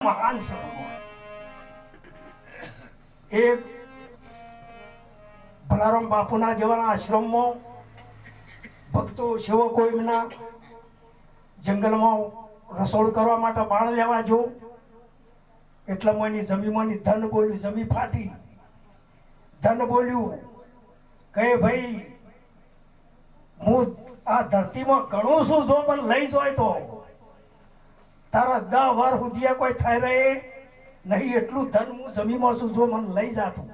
મહાન સંત એક બલારામ બાપુના જેવાના આશ્રમમાં ભક્તો સેવકો એમના જંગલમાં રસોડ કરવા માટે બાણ લેવા જો. એટલામાં એની જમીનમાંની ધન બોલ્યું, જમી ફાટી. ધન બોલ્યું, કહે ભાઈ, હું આ ધરતીમાં ઘણું શું જો પણ લઈ જાય તો. તારા દા વાર સુધી કોઈ થઈ રહે? નહીં, એટલું ધન હું જમીમાં છું, જો મને લઈ જાતું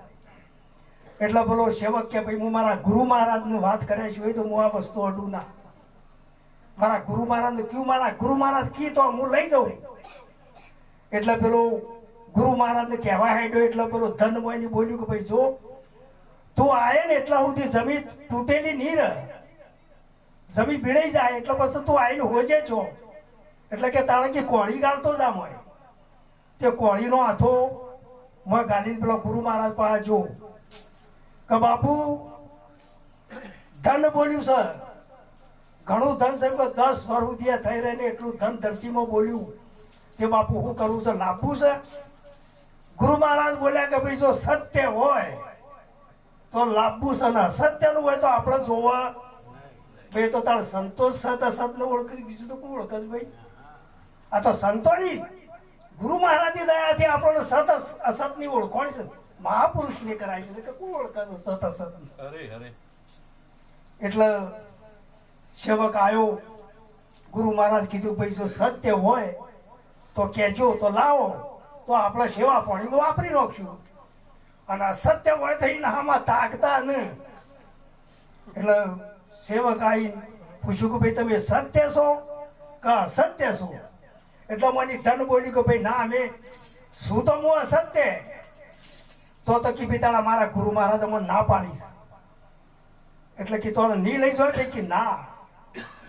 એટલે બોલો, સેવક કે ભાઈ, હું મારા ગુરુ મહારાજની વાત કરે છે તો હું આ વસ્તુ અડું ના. મારા ગુરુ મહારાજ કયું મારા ગુરુ મહારાજ કી તો હું લઈ જાઉં. એટલે પેલો ગુરુ મહારાજને કહેવા હેડ્યો, એટલે પેલો ધન મોયની બોલ્યું કે ભાઈ, જો તું આયે ને એટલા સુધી જમીન તૂટેલી નહીં રહે. જમીન ભીડાઈ જાય, એટલે પછી તું આવીને હોજે છો. એટલે કે તાણે કે કોળી ગાળતો જ આમ હોય. તે કોળીનો હાથો મેં ગાલીને પેલો ગુરુ મહારાજ પાસે જો કે બાપુ, ધન બોલ્યું, સર. ઘણું ધન સાહેબ કે દસ સુધી થઈ રહે એટલું ધન ધરતીમાં બોલ્યું. કે બાપુ શું કરવું છે લાભવું છે ગુરુ મહારાજ બોલ્યા કે ભાઈ, જો સત્ય હોય, તો લાભવું છે ને અસત્યનું હોય તો આપણે જોવા. ભાઈ તો તારે સંતોષ સત અસતને ઓળખી બીજું તો કોણ ઓળખે જ ભાઈ? આ તો સંતોની. ગુરુ મહારાજની દયાથી આપણને સત અસ- અસતની ઓળખોણ છે? મહાપુરુષને કરાય છે. કે કોણ ઓળખાય સત અસત. એટલે સેવક આવ્યો ગુરુ મહારાજ કીધું ભાઈ જો સત્ય હોય તો કહેજો તો લાવો. તો આપણે સેવા પાણી વાપરી નાખશું. અને અસત્ય હોય તો નામાં તાકતા ને. એટલે સેવક આવી પૂછ્યું કે ભાઈ તમે સત્ય છો કે અસત્ય છો? એટલે મને સન બોલી કે ભાઈ, ના, અમે શું તો હું અસત્ય. તો તો કી પિતાળા મારા ગુરુ મહારાજ મને ના પાડી એટલે કે તો નહીં લઈ જાય કે ના.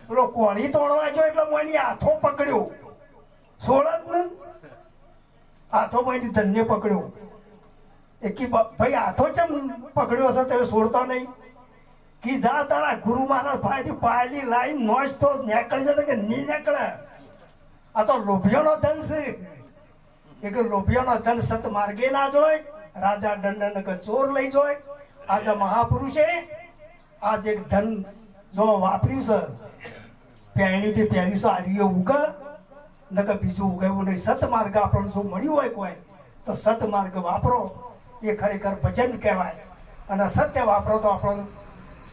પેલો કોળી તોડવા જો એટલે એની હાથો પકડ્યો. સોળત ને? હાથો માં એની ધન્ય પકડ્યો. એ કી ભાઈ, હાથો ચમ પકડ્યો હશે? તમે છોડતો નહીં. કી જા, તારા ગુરુ મહારાજ ભાઈથી પાયલી લાઈન નોચ તો નીકળી જતો કે નહીં નીકળે. આ તો લોભિયોનો ધન છે. એ કે લોભિયોનો ધન સત માર્ગે ના જોય, રાજા દંડન કે ચોર લઈ જોય. આજે મહાપુરુષે આજ એક ધન જો વાપર્યું છે પહેણીથી પહેર્યું છે આજે ઉગ. નકર બીજું ઉગાવ્યું નહીં. સતમાર્ગ આપણને જો મળ્યું હોય કોઈ, તો સતમાર્ગ વાપરો. એ ખરેખર ભજન કહેવાય. અને સત્ય વાપરો તો આપણને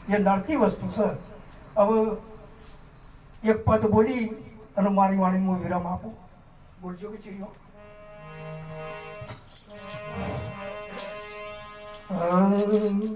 એ નડતી વસ્તુ છે. હવે એક પદ બોલી અને મારી વાણીને હું વિરામ આપું બોલજો કે ચીડિયો હમ.